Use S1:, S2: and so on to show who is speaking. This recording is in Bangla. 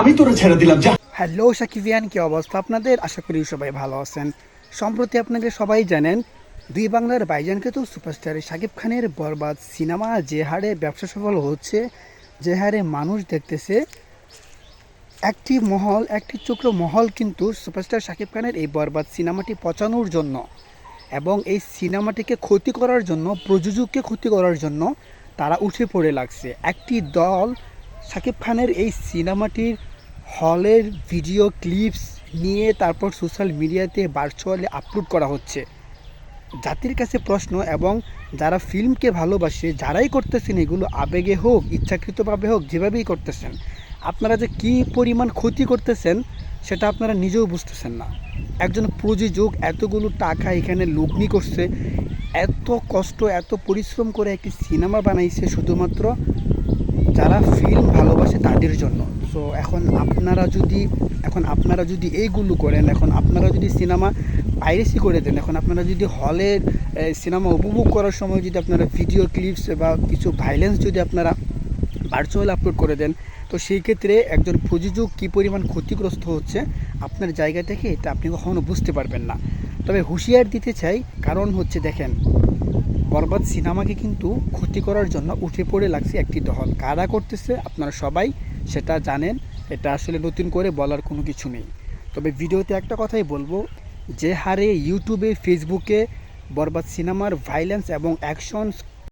S1: আমি তোরে ছেড়ে দিলাম, যা।
S2: হ্যালো সাকিবিয়ান, কি অবস্থা আপনাদের? আশা করি সবাই ভালো আছেন। সম্প্রতি আপনাদের সবাই জানেন, দুই বাংলার বাইজানকে তো সুপারস্টার শাকিব খানের বরবাদ সিনেমা যে হারে ব্যবসা সফল হচ্ছে, যে হারে মানুষ দেখতেছে, একটি মহল, একটি চক্র মহল কিন্তু সুপারস্টার শাকিব খানের এই বরবাদ সিনেমাটি পচানোর জন্য এবং এই সিনেমাটিকে ক্ষতি করার জন্য, প্রযোজককে ক্ষতি করার জন্য তারা উঠে পড়ে লাগছে। একটি দল শাকিব খানের এই সিনেমাটির হলের ভিডিও ক্লিপস নিয়ে তারপর সোশ্যাল মিডিয়াতে ভার্চুয়ালি আপলোড করা হচ্ছে। জাতির কাছে প্রশ্ন এবং যারা ফিল্মকে ভালোবাসে, যারাই করতেছেন এগুলো আবেগে হোক, ইচ্ছাকৃতভাবে হোক, যেভাবেই করতেছেন, আপনারা যে কী পরিমাণ ক্ষতি করতেছেন সেটা আপনারা নিজেও বুঝতেছেন না। একজন প্রযোজক এতগুলো টাকা এখানে লগ্নি করছে, এত কষ্ট, এত পরিশ্রম করে একটি সিনেমা বানাইছে শুধুমাত্র যারা ফিল্ম ভালোবাসে তাদের জন্য। সো এখন আপনারা যদি, এখন আপনারা যদি এইগুলো করেন, এখন আপনারা যদি সিনেমা পাইরেসি করে দেন, এখন আপনারা যদি হলের সিনেমা উপভোগ করার সময় যদি আপনারা ভিডিও ক্লিপস বা কিছু ভাইলেন্স যদি আপনারা ভার্চুয়াল আপলোড করে দেন, তো সেই ক্ষেত্রে একজন প্রযোজক কী পরিমাণ ক্ষতিগ্রস্ত হচ্ছে আপনার জায়গা থেকে, এটা আপনি কখনো বুঝতে পারবেন না। তবে হুঁশিয়ার দিতে চাই, কারণ হচ্ছে দেখেন বরবাদ সিনেমাকে কিন্তু ক্ষতি করার জন্য উঠে পড়ে লাগছে একটি দহল কারা করতেছে, আপনারা সবাই সেটা জানেন। এটা আসলে নতুন করে বলার কোনো কিছু নেই। তবে ভিডিওতে একটা কথাই বলব, যে হারে ইউটিউবে, ফেসবুকে বরবাদ সিনেমার ভাইলেন্স এবং অ্যাকশন